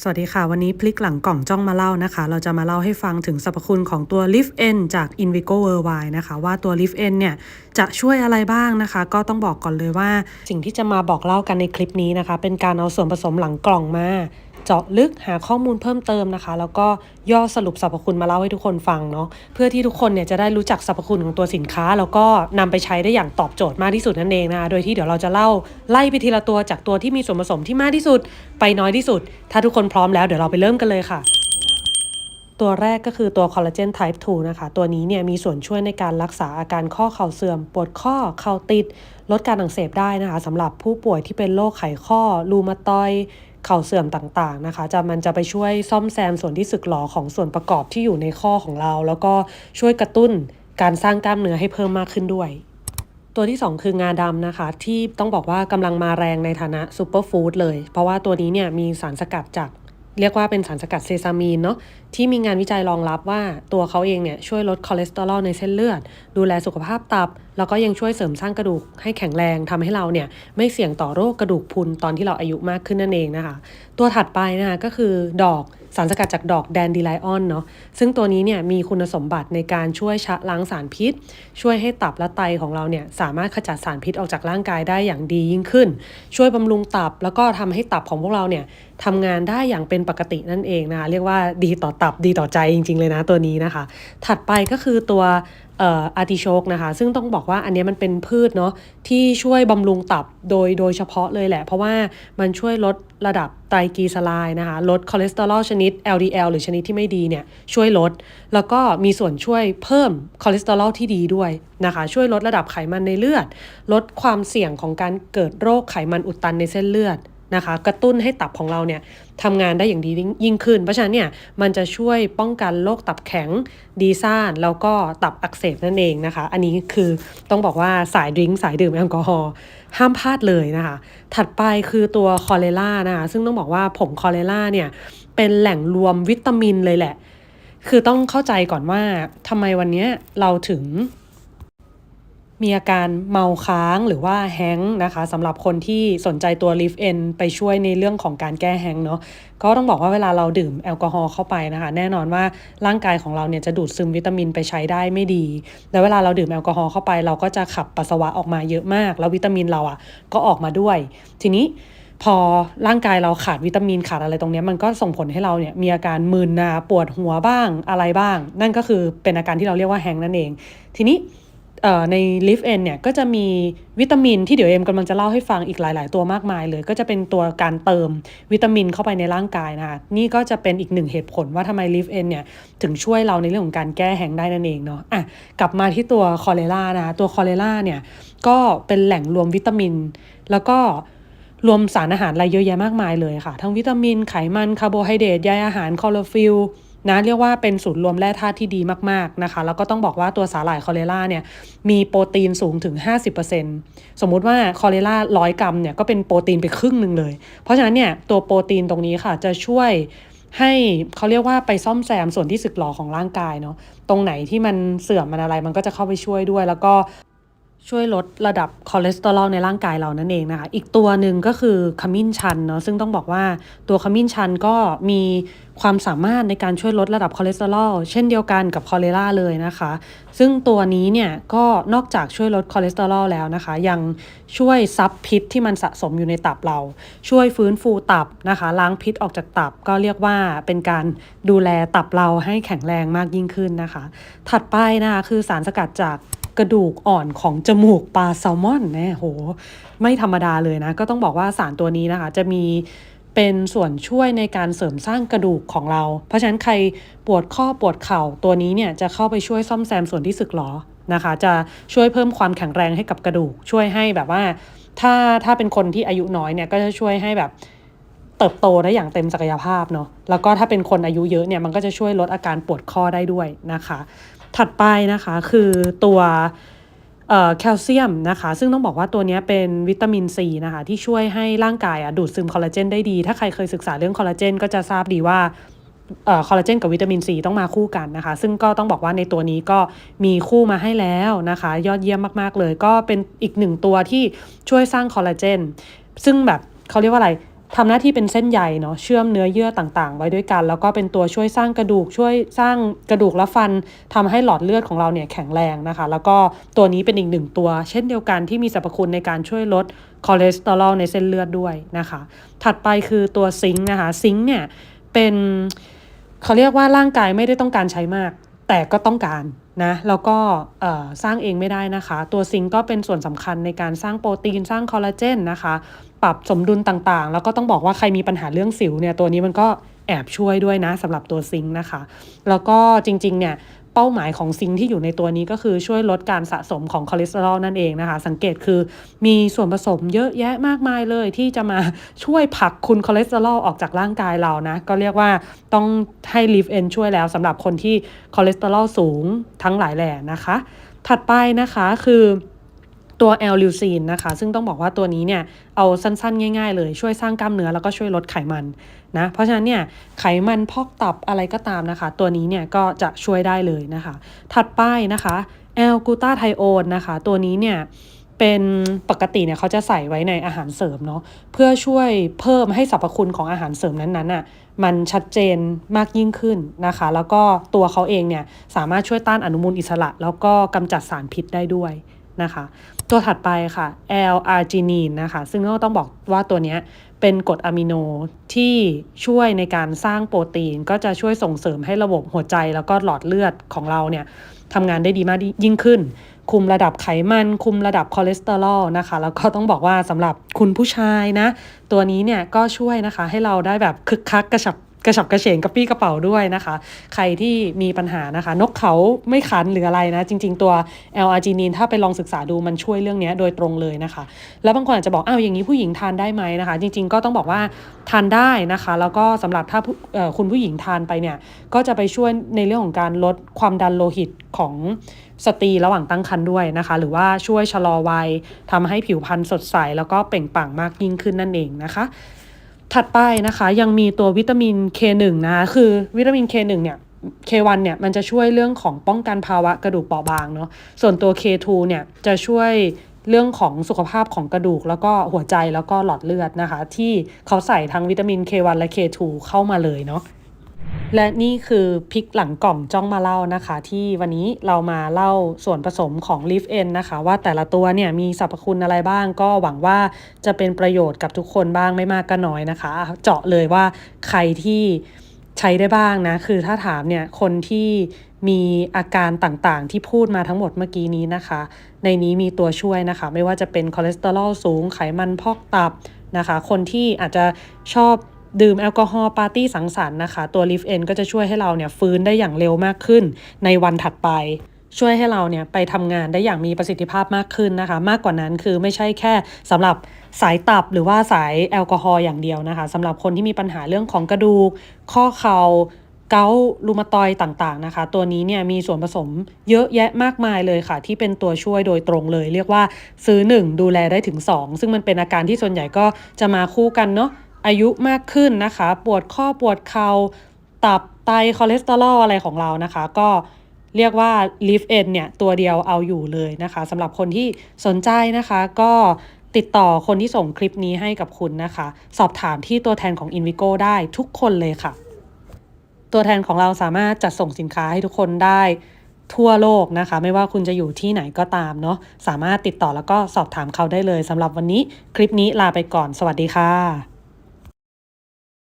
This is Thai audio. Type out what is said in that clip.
สวัสดีค่ะ วันนี้พลิกหลังกล่องจ้องมาเล่านะคะ เราจะมาเล่าให้ฟังถึงสรรพคุณของตัว Lift N จาก Invigo Worldwide นะคะ ว่าตัว Lift N เนี่ยจะช่วยอะไรบ้างนะคะ ก็ต้องบอกก่อนเลยว่า สิ่งที่จะมาบอกเล่ากันในคลิปนี้นะคะ เป็นการเอาส่วนผสมหลังกล่องมา เจาะลึกหาข้อมูลเพิ่มเติมนะคะ แล้วก็ย่อสรุปสรรพคุณมาเล่าให้ทุกคนฟังเนาะเพื่อที่ทุกคนเนี่ยจะได้รู้จักสรรพคุณของตัวสินค้า แล้วก็นำไปใช้ได้อย่างตอบโจทย์มากที่สุดนั่นเองนะคะโดยที่เดี๋ยวเราจะเล่าไล่ไปทีละตัวจากตัวที่มีส่วนผสมที่มากที่สุด ไปน้อยที่สุด ถ้าทุกคนพร้อมแล้วเดี๋ยวเราไปเริ่มกันเลยค่ะตัวแรกก็คือตัวคอลลาเจน type 2นะคะ ตัวนี้เนี่ยมีส่วนช่วยในการรักษาอาการข้อเข่าเสื่อม ปวดข้อเข่าติด ลดการอักเสบได้นะคะสำหรับผู้ป่วยที่เป็นโรคไขข้อ รูมาตอย เข่าเสื่อมต่างๆนะคะ จะมันจะไปช่วยซ่อมแซมส่วนที่สึกหรอของส่วนประกอบที่อยู่ในข้อของเรา แล้วก็ช่วยกระตุ้นการสร้างกล้ามเนื้อให้เพิ่มมากขึ้นด้วย ตัวที่ 2 คืองาดำนะคะ ที่ต้องบอกว่ากำลังมาแรงในฐานะซูเปอร์ฟู้ดเลย เพราะว่าตัวนี้เนี่ยมีสารสกัดจากเรียกว่าเป็นสารสกัดเซซามีนเนาะที่มีงานวิจัยรองรับว่าตัวเขาเองเนี่ยช่วยลดคอเลสเตอรอลในเส้นเลือด ดูแลสุขภาพตับแล้วก็ยังช่วยเสริมสร้างกระดูกให้แข็งแรงทำให้เราเนี่ยไม่เสี่ยงต่อโรคกระดูกพรุนตอนที่เราอายุมากขึ้นนั่นเองนะคะ ตัวถัดไปนะคะก็คือดอกสารสกัดจากดอกแดนดีไลออนเนาะซึ่งตัวนี้เนี่ยมีคุณสมบัติในการช่วยชะล้างสารพิษ ช่วยให้ตับและไตของเราเนี่ยสามารถขจัดสารพิษออกจากร่างกายได้อย่างดียิ่งขึ้น ช่วยบำรุงตับแล้วก็ทำให้ตับของพวกเราเนี่ยทำงานได้อย่างเป็นปกตินั่นเองนะคะเรียกว่าดีต่อตับดีต่อใจจริง ๆ เลยนะตัวนี้นะคะ ถัดไปก็คือตัว อาร์ติโชกนะคะ ซึ่งต้องบอกว่าอันนี้มันเป็นพืชเนาะที่ช่วยบำรุงตับโดยโดยเฉพาะเลยแหละ เพราะว่ามันช่วยลดระดับไตรกลีเซอไรด์นะคะ ลดคอเลสเตอรอลชนิด LDL หรือชนิดที่ไม่ดีเนี่ยช่วยลด แล้วก็มีส่วนช่วยเพิ่มคอเลสเตอรอลที่ดีด้วยนะคะ ช่วยลดระดับไขมันในเลือด ลดความเสี่ยงของการเกิดโรคไขมันอุดตันในเส้นเลือด นะคะ กระตุ้นให้ตับของเราเนี่ยทำงานได้อย่างดียิ่งขึ้น เพราะฉะนั้นเนี่ยมันจะช่วยป้องกันโรคตับแข็งดีซ่านแล้วก็ตับอักเสบนั่นเองนะคะ อันนี้คือต้องบอกว่าสายดริงสายดื่มแอลกอฮอล์ห้ามพลาดเลยนะคะ ถัดไปคือตัวคอเลล่านะคะซึ่งต้องบอกว่าผงคอเลล่าเนี่ยเป็นแหล่งรวมวิตามินเลยแหละ คือต้องเข้าใจก่อนว่าทำไมวันนี้เราถึง มีอาการเมาค้างหรือว่าแฮงก์นะคะสำหรับคนที่สนใจตัว l i f N ไปช่วยในเรื่องของการแก้แฮงก์เนาะก็ต้องบอกว่าเวลาเราดื่มแอลกอฮอล์เข้าไปนะคะ แน่นอนว่าร่างกายของเราเนี่ยจะดูดซึมวิตามินไปใช้ได้ไม่ดี แล้วเวลาเราดื่มแอลกอฮอล์เข้าไป เราก็จะขับปัสสาวะออกมาเยอะมาก แล้ววิตามินเราอะก็ออกมาด้วย ทีนี้พอร่างกายเราขาดวิตามินขาดอะไรตรงนี้มันก็ส่งผลให้เราเนี่ยมีอาการมึนนะปวดหัวบ้างอะไรบ้าง นั่นก็คือเป็นอาการที่เราเรียกว่าแฮงก์นั่นเอง ทีนี้ ใน l i f N เนี่ยก็จะมีวิตามินที่เดี๋ยวเอ็มกำลังจะเล่าให้ฟังอีกหลาย ๆ ตัวมากมายเลย ก็จะเป็นตัวการเติมวิตามินเข้าไปในร่างกายนะคะนี่ก็จะเป็นอีกหนึ่งเหตุผลว่าทำไม l i f N เนี่ยถึงช่วยเราในเรื่องของการแก้แห้งได้นั่นเองเนาะอะกลับมาที่ตัวคอเลล่านะตัวคอเลล่าเนี่ยก็เป็นแหล่งรวมวิตามิน แล้วก็รวมสารอาหารอะไรเยอะแยะมากมายเลยค่ะ ทั้งวิตามินไขมันคาร์โบไฮเดรตใยอาหารคลอโรฟิล นะเรียกว่าเป็นศูนย์รวมแร่ธาตุที่ดีมากๆนะคะ แล้วก็ต้องบอกว่าตัวสาหร่ายคอเรล่าเนี่ยมีโปรตีนสูงถึง 50%สมมุติว่าคอเรล่าร้อยกรัมเนี่ยก็เป็นโปรตีนไปครึ่งหนึ่งเลย เพราะฉะนั้นเนี่ยตัวโปรตีนตรงนี้ค่ะจะช่วยให้เขาเรียกว่าไปซ่อมแซมส่วนที่สึกหรอของร่างกายเนาะตรงไหนที่มันเสื่อมมันอะไรมันก็จะเข้าไปช่วยด้วย แล้วก็ ช่วยลดระดับคอเลสเตอรอลในร่างกายเรานั่นเองนะคะ อีกตัวหนึ่งก็คือขมิ้นชันเนาะซึ่งต้องบอกว่าตัวขมิ้นชันก็มีความสามารถในการช่วยลดระดับคอเลสเตอรอลเช่นเดียวกันกับคอเลราเลยนะคะ ซึ่งตัวนี้เนี่ยก็นอกจากช่วยลดคอเลสเตอรอลแล้วนะคะ ยังช่วยซับพิษที่มันสะสมอยู่ในตับเรา ช่วยฟื้นฟูตับนะคะ ล้างพิษออกจากตับก็เรียกว่าเป็นการดูแลตับเราให้แข็งแรงมากยิ่งขึ้นนะคะ ถัดไปนะคะคือสารสกัดจาก กระดูกอ่อนของจมูกปลาแซลมอนแน่โห ไม่ธรรมดาเลยนะ ก็ต้องบอกว่าสารตัวนี้นะคะ จะมีเป็นส่วนช่วยในการเสริมสร้างกระดูกของเรา เพราะฉะนั้นใครปวดข้อปวดเข่าตัวนี้เนี่ยจะเข้าไปช่วยซ่อมแซมส่วนที่สึกหรอนะคะ จะช่วยเพิ่มความแข็งแรงให้กับกระดูก ช่วยให้แบบว่า ถ้าถ้าเป็นคนที่อายุน้อยเนี่ยก็จะช่วยให้แบบเติบโตได้อย่างเต็มศักยภาพเนาะ แล้วก็ถ้าเป็นคนอายุเยอะเนี่ยมันก็จะช่วยลดอาการปวดข้อได้ด้วยนะคะ ถัดไปนะคะคือตัวแคลเซียมนะคะ ซึ่งต้องบอกว่าตัวนี้เป็นวิตามินซีนะคะ ที่ช่วยให้ร่างกายดูดซึมคอลลาเจนได้ดี ถ้าใครเคยศึกษาเรื่องคอลลาเจนก็จะทราบดีว่าคอลลาเจนกับวิตามินซีต้องมาคู่กันนะคะ ซึ่งก็ต้องบอกว่าในตัวนี้ก็มีคู่มาให้แล้วนะคะ ยอดเยี่ยมมาก ๆ เลย ก็เป็นอีกหนึ่งตัวที่ช่วยสร้างคอลลาเจนซึ่งแบบเขาเรียกว่าอะไร ทำหน้าที่เป็นเส้นใยเนาะเชื่อมเนื้อเยื่อต่างๆ ไว้ด้วยกัน แล้วก็เป็นตัวช่วยสร้างกระดูกช่วยสร้างกระดูกและฟันทำให้หลอดเลือดของเราเนี่ยแข็งแรงนะคะ แล้วก็ตัวนี้เป็นอีกหนึ่งตัว เช่นเดียวกันที่มีสรรพคุณในการช่วยลดคอเลสเตอรอลในเส้นเลือดด้วยนะคะ ถัดไปคือตัวซิงค์นะคะซิงค์เนี่ยเป็นเขาเรียกว่าร่างกายไม่ได้ต้องการใช้มาก แต่ก็ต้องการ นะแล้วก็สร้างเองไม่ได้นะคะ ตัวซิงก์ก็เป็นส่วนสำคัญในการสร้างโปรตีนสร้างคอลลาเจนนะคะ ปรับสมดุลต่างๆ แล้วก็ต้องบอกว่าใครมีปัญหาเรื่องสิวเนี่ยตัวนี้มันก็แอบช่วยด้วยนะสำหรับตัวซิงค์นะคะ แล้วก็จริงๆเนี่ย เป้าหมายของซิงที่อยู่ในตัวนี้ก็คือช่วยลดการสะสมของคอเลสเตอรอลนั่นเองนะคะ สังเกตคือมีส่วนผสมเยอะแยะมากมายเลยที่จะมาช่วยผลักคุณคอเลสเตอรอลออกจากร่างกายเรานะ ก็เรียกว่าต้องให้ลิฟเอนช่วยแล้วสำหรับคนที่คอเลสเตอรอลสูงทั้งหลายแหล่นะคะ ถัดไปนะคะคือ ตัวแอลลิวซีนนะคะ ซึ่งต้องบอกว่าตัวนี้เนี่ยเอาสั้นๆ ง่ายๆ เลยช่วยสร้างกล้ามเนื้อแล้วก็ช่วยลดไขมันนะเพราะฉะนั้นเนี่ยไขมันพอกตับอะไรก็ตามนะคะ ตัวนี้เนี่ยก็จะช่วยได้เลยนะคะ ถัดไปนะคะแอลกูตาไทโอนนะคะ ตัวนี้เนี่ยเป็นปกติเนี่ยเขาจะใส่ไว้ในอาหารเสริมเนาะเพื่อช่วยเพิ่มให้สรรพคุณของอาหารเสริมนั้นๆอะมันชัดเจนมากยิ่งขึ้นนะคะ แล้วก็ตัวเขาเองเนี่ยสามารถช่วยต้านอนุมูลอิสระ แล้วก็กำจัดสารพิษได้ด้วยนะคะ ตัวถัดไปค่ะ L-arginine นะคะ ซึ่งก็ต้องบอกว่าตัวนี้เป็นกรดอะมิโนที่ช่วยในการสร้างโปรตีน ก็จะช่วยส่งเสริมให้ระบบหัวใจแล้วก็หลอดเลือดของเราเนี่ยทำงานได้ดีมากยิ่งขึ้น คุมระดับไขมัน คุมระดับคอเลสเตอรอลนะคะ แล้วก็ต้องบอกว่าสำหรับคุณผู้ชายนะ ตัวนี้เนี่ยก็ช่วยนะคะให้เราได้แบบคึกคักกระฉับ กระฉับกระเฉงกระปี้กระเป๋าด้วยนะคะ ใครที่มีปัญหานะคะ นกเขาไม่ขันหรืออะไรนะ จริง ๆ ตัวแอลอาร์จินีนถ้าไปลองศึกษาดูมันช่วยเรื่องนี้โดยตรงเลยนะคะ แล้วบางคนอาจจะบอกอ้าวอย่างนี้ผู้หญิงทานได้ไหมนะคะ จริง ๆ ก็ต้องบอกว่าทานได้นะคะ แล้วก็สำหรับถ้าคุณผู้หญิงทานไปเนี่ยก็จะไปช่วยในเรื่องของการลดความดันโลหิตของสตรีระหว่างตั้งครรภ์ด้วยนะคะ หรือว่าช่วยชะลอวัยทำให้ผิวพรรณสดใส แล้วก็เปล่งปลั่งมากยิ่งขึ้นนั่นเองนะคะ ถัดไปนะคะยังมีตัววิตามิน K1 นะคะคือวิตามิน K1 เนี่ย K1 เนี่ยมันจะช่วยเรื่องของป้องกันภาวะกระดูกเปราะบางเนาะส่วนตัว K2 เนี่ยจะช่วยเรื่องของสุขภาพของกระดูกแล้วก็หัวใจแล้วก็หลอดเลือดนะคะ ที่เขาใส่ทั้งวิตามิน K1 และ K2 เข้ามาเลยเนาะ และนี่คือพริกหลังกล่องจ้องมาเล่านะคะ ที่วันนี้เรามาเล่าส่วนผสมของ l ิฟเอนนะคะ ว่าแต่ละตัวเนี่ยมีสรรพคุณอะไรบ้าง ก็หวังว่าจะเป็นประโยชน์กับทุกคนบ้างไม่มากก็น้อยนะคะ เจาะเลยว่าใครที่ใช้ได้บ้างนะ คือถ้าถามเนี่ยคนที่มีอาการต่างๆ ที่พูดมาทั้งหมดเมื่อกี้นี้นะคะ ในนี้มีตัวช่วยนะคะ ไม่ว่าจะเป็นคอเลสเตอรอลสูงไขมันพอกตับนะคะ คนที่อาจจะชอบ ดื่มแอลกอฮอล์ปาร์ตี้สังสรรค์นะคะ ตัวลิฟเอนก็จะช่วยให้เราเนี่ยฟื้นได้อย่างเร็วมากขึ้นในวันถัดไป ช่วยให้เราเนี่ยไปทำงานได้อย่างมีประสิทธิภาพมากขึ้นนะคะ มากกว่านั้นคือไม่ใช่แค่สำหรับสายตับหรือว่าสายแอลกอฮอล์อย่างเดียวนะคะสำหรับคนที่มีปัญหาเรื่องของกระดูก ข้อเขา่าเกาลูมาตอยต่างๆนะคะ ตัวนี้เนี่ยมีส่วนผสมเยอะแยะมากมายเลยค่ะ ที่เป็นตัวช่วยโดยตรงเลย เรียกว่าซื้อ 1 ดูแลได้ถึง 2 ซึ่งมันเป็นอาการที่ส่วนใหญ่ก็จะมาคู่กันเนาะ อายุมากขึ้นนะคะ ปวดข้อปวดเขา่าตับไตคอเลสเตอรอลอะไรของเรานะคะ ก็เรียกว่า Live N เนี่ย ตัวเดียวเอาอยู่เลยนะคะสำหรับคนที่สนใจนะคะ ก็ติดต่อคนที่ส่งคลิปนี้ให้กับคุณนะคะ สอบถามที่ตัวแทนของ Invigo ได้ทุกคนเลยค่ะ ตัวแทนของเราสามารถจัดส่งสินค้าให้ทุกคนได้ทั่วโลกนะคะ ไม่ว่าคุณจะอยู่ที่ไหนก็ตามเนาะสามารถติดต่อแล้วก็สอบถามเขาได้เลยสำหรับวันนี้คลิปนี้ลาไปก่อน สวัสดีค่ะ